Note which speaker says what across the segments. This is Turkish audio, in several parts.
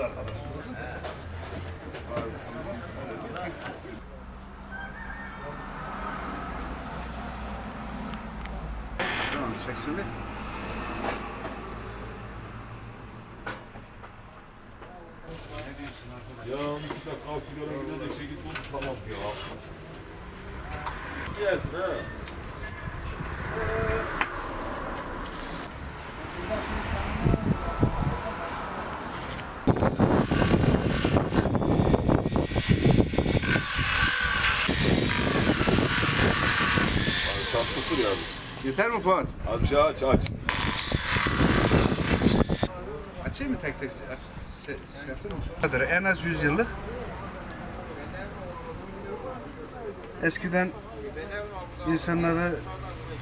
Speaker 1: arkadaş. Tamam çek şimdi. Ne diyorsun arkadaş?
Speaker 2: Ya mutlaka sigara gidecek şekilde oldu tamam ya. Yes, ha. Abi tatlıdır yani.
Speaker 1: Yeter mi Fuat?
Speaker 2: Aç aç aç.
Speaker 1: Açayım mı tek tek? Aç, şey, şey yaptın mı? Kadir, En az 100 yıllık. Eskiden insanları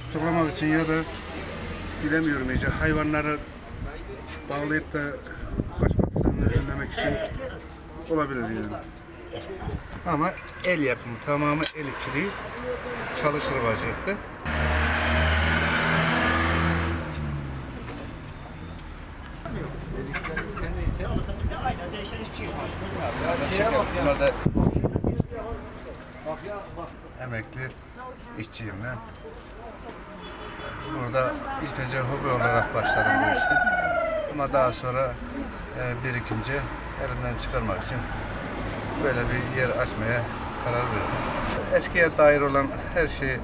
Speaker 1: tutuklamak için ya da bilemiyorum iyice hayvanları bağlayıp da başbakanlığı önlemek için olabilir yani. Ama el yapımı, tamamı el işçiliği çalışır vaziyette. Bunlar da emekli işçiyim ben. Burada ilk önce hobi olarak başladım bu işe. Ama daha sonra e, birikince elimden çıkarmak için böyle bir yer açmaya karar verdim. Eskiye dair olan her şeyi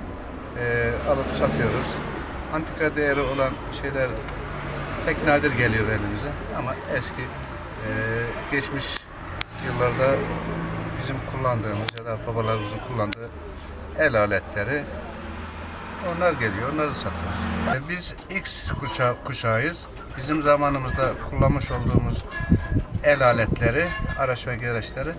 Speaker 1: e, alıp satıyoruz. Antika değeri olan şeyler pek nadir geliyor elimize ama eski e, geçmiş yıllarda bizim kullandığımız ya da babalarımızın kullandığı el aletleri onlar geliyor, onları satıyoruz. E, Biz X kuşağı, kuşağıyız. Bizim zamanımızda kullanmış olduğumuz el aletleri, araç ve gereçleri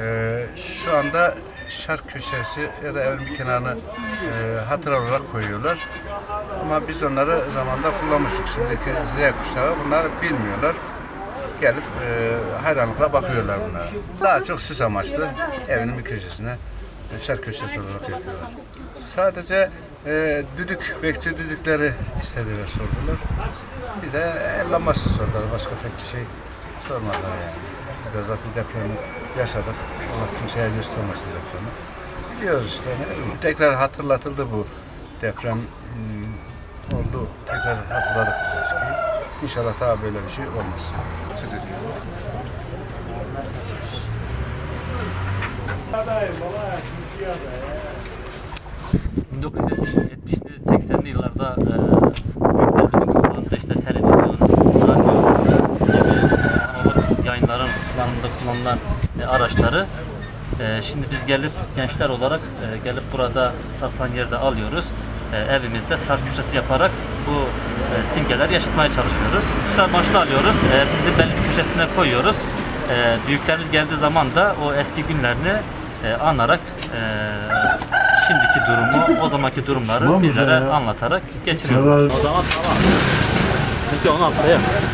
Speaker 1: e, şu anda şark köşesi ya da evin bir kenarına e, hatıra olarak koyuyorlar. Ama biz onları zamanda kullanmıştık. Şimdiki Z kuşağı bunları bilmiyorlar. Gelip e, hayranlıkla bakıyorlar bunlara. Daha çok süs amaçlı evinin bir köşesine e, şark köşesi olarak yapıyorlar. Sadece e, düdük, bekçi düdükleri istediler sordular. Bir de el lambası sordular. Başka pek bir şey sormadılar yani. Biz de zaten depremi yaşadık. Allah kimseye göstermesin depremi. Biliyoruz işte. Tekrar hatırlatıldı bu deprem hmm, oldu. Tekrar hatırladık biz eskiyi. İnşallah daha böyle bir şey olmaz. Çıkıyor.
Speaker 3: 1970'li 80'li yıllarda e, kullandığı işte televizyon, analog yayınların kullanımında kullanılan e, araçları e, şimdi biz gelip gençler olarak e, gelip burada satılan yerde alıyoruz. E, evimizde sarç köşesi yaparak bu e, simgeleri yaşatmaya çalışıyoruz. Güzel başta alıyoruz. E, bizim belli bir köşesine koyuyoruz. E, büyüklerimiz geldiği zaman da o eski günlerini e, anarak e, şimdiki durumu, o zamanki durumları bizlere anlatarak geçiriyoruz. O zaman tamam. Çünkü onu atlayayım.